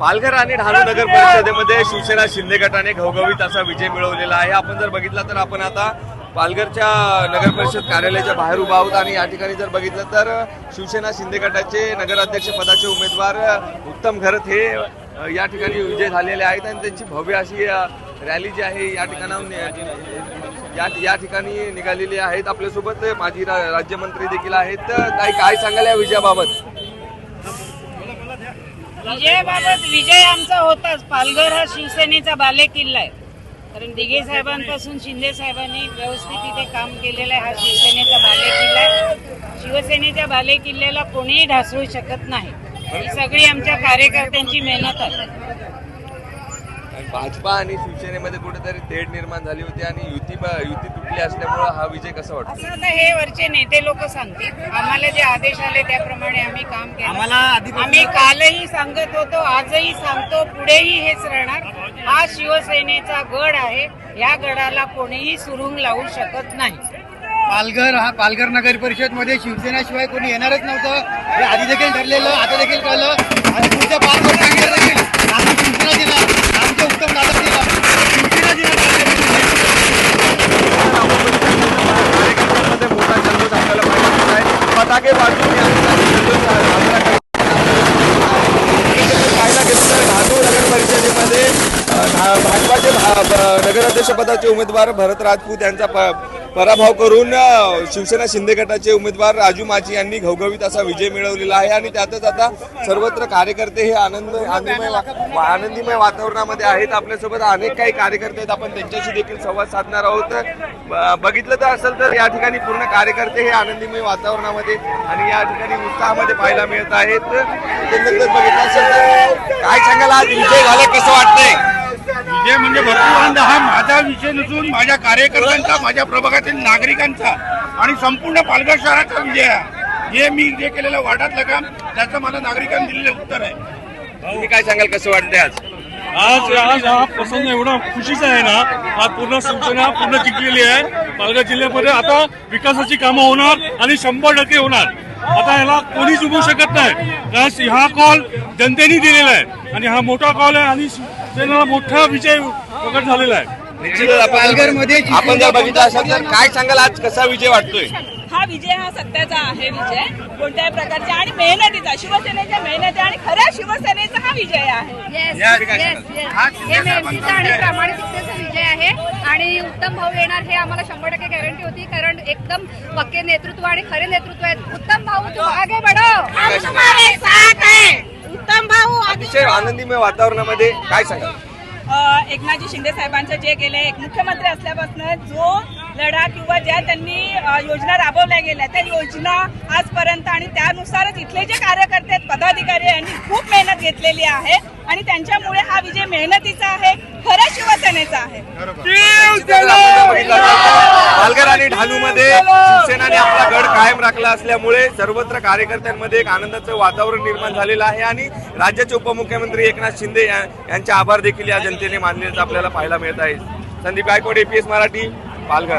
पालघर आणि डहाणू नगर परिषदेमध्ये शिवसेना शिंदे गटाने घवघवीत असा विजय मिळवलेला आहे. आपण जर बघितला तर आपण आता पालघरच्या नगर परिषद कार्यालयाच्या बाहेर उभा आहोत आणि या ठिकाणी जर बघितलं तर शिवसेना शिंदे गटाचे नगराध्यक्ष पदाचे उमेदवार उत्तम घरत हे या ठिकाणी विजय झालेले आहेत आणि त्यांची भव्य अशी रॅली जी आहे या ठिकाणाहून या या ठिकाणी निघालेली आहेत. आपल्यासोबत माजी राज्यमंत्री देखील आहेत. काय काय सांगाल या विजयाबाबत? विजयाबाबत विजय आमचा होताच. पालघर हा शिवसेनेचा बाले किल्ला आहे. कारण दिघे साहेबांपासून शिंदे साहेबांनी व्यवस्थित इथे काम केलेलं आहे. हा शिवसेनेचा बाले किल्ला आहे. शिवसेनेच्या बाले किल्ल्याला कोणीही ढासळू शकत नाही. ही सगळी आमच्या कार्यकर्त्यांची मेहनत आहे. भाजपा आणि शिवसेनेमध्ये कुठेतरी तेढ निर्माण झाली होती आणि युती युती तुटली असल्यामुळे हा विजय कसा वाटतो? असं आता हे वरचे नेते लोक सांगतील. आम्हाला जे आदेश आले त्याप्रमाणे आम्ही काम केलं. आम्ही कालही सांगत होतो आजही सांगतो पुढेही हेच राहणार. हा शिवसेनेचा गड आहे. या गडाला कोणीही सुरुंग लावू शकत नाही. पालघर हा पालघर नगर परिषदमध्ये शिवसेनाशिवाय कोणी येणारच नव्हतं. हे आधी देखील ठरलेलं आता देखील कळलं आणि पुढच्या पाच वर्षांमध्ये देखील आम्ही शिवसेना दिला आमचे उत्तम दादा दिला शिवसेना कार्यकर्त्यांमध्ये मोठा जल्लोष आपल्याला पाहायला मिळत आहे बाजू पाहायला गेलं तर नगर परिषदेमध्ये भा- भाजपाचे नगराध्यक्षपदाचे उमेदवार भरत राजपूत यांचा पराभव करून शिवसेना शिंदे गटाचे उमेदवार राजू माची यांनी घवघवीत असा विजय मिळवलेला आहे आणि त्यातच आता सर्वत्र कार्यकर्ते हे आनंद आनंदमय आनंदीमय वातावरणामध्ये आहेत. आपल्यासोबत अनेक काही कार्यकर्ते आहेत. आपण त्यांच्याशी देखील संवाद साधणार आहोत. बघितलं तर असेल तर या ठिकाणी पूर्ण कार्यकर्ते हे आनंदीमय वातावरणामध्ये आणि या ठिकाणी उत्साहामध्ये पाहायला मिळत आहेत. बघितलं असेल तर काय सांगाल आज? विजय झाला कसं वाटतं विजय म्हणजे भरपूर आनंद हा माझा विषय नसून माझ्या कार्यकर्त्यांचा माझ्या प्रभागातील नागरिकांचा आणि संपूर्ण पालघर शहराचा विजय आहे. जे मी जे केलेलं वाटातलं काम त्याचं मला नागरिकांनी दिलेलं उत्तर आहे. तुम्ही काय सांगाल कसं वाटतंय आज? आज आज हा प्रसंग एवढा खुशीचा आहे ना आज पूर्ण शिवसेना पूर्ण जिंकलेली आहे. पालघर जिल्ह्यामध्ये आता विकासाची कामं होणार आणि शंभर टक्के होणार. आता याला कोणीच उभू शकत नाही. कारण हा कॉल जनतेने दिलेला आहे. आणि हा मोठा कॉल आहे आणि शिवसेनेला मोठा विजय प्रकट झालेला आहे. निश्चितच आपण आपण जर बघितलं असेल तर काय सांगाल आज कसा विजय वाटतोय? हा विजय हा सत्याचा आहे विजय कोणत्याही प्रकारच्या आणि मेहनतीचा शिवसेनेच्या मेहनती आणि खऱ्या शिवसेनेचा हा विजय आहे. येस या ठिकाणी येस येस हे मेहनतीचा आणि प्रामाणिकतेचा विजय आहे आणि उत्तम भाऊ येणार हे आम्हाला शंभर टक्के गॅरंटी होती कारण एकदम पक्के नेतृत्व आणि खरे नेतृत्व आहेत. उत्तम भाऊ तू आगे बढो हम तुम्हारे साथ हैं उत्तम भाऊ अतिशय आनंदीमय वातावरणामध्ये काय सांगाल? अ, एकनाथजी शिंदे साहेबांचं जे गेले एक मुख्यमंत्री असल्यापासून जो लढा किंवा ज्या त्यांनी योजना राबवल्या गेल्या त्या योजना आजपर्यंत आणि त्यानुसारच इथले जे कार्यकर्ते आहेत पदाधिकारी यांनी खूप मेहनत घेतलेली आहे आणि त्यांच्यामुळे हा विजय मेहनतीचा आहे खऱ्या शिवसेनेचा आहे. पालघर आणि ढालू मध्ये शिवसेनाने आपला गड कायम राखला असल्यामुळे सर्वत्र कार्यकर्त्यांमध्ये एक आनंदाचं वातावरण निर्माण झालेलं आहे आणि राज्याचे उपमुख्यमंत्री एकनाथ शिंदे यांचे आभार देखील या जनतेने मानलेलं आपल्याला पाहायला मिळत आहे. Sandeep Gaikwad A P S Marathi Palghar.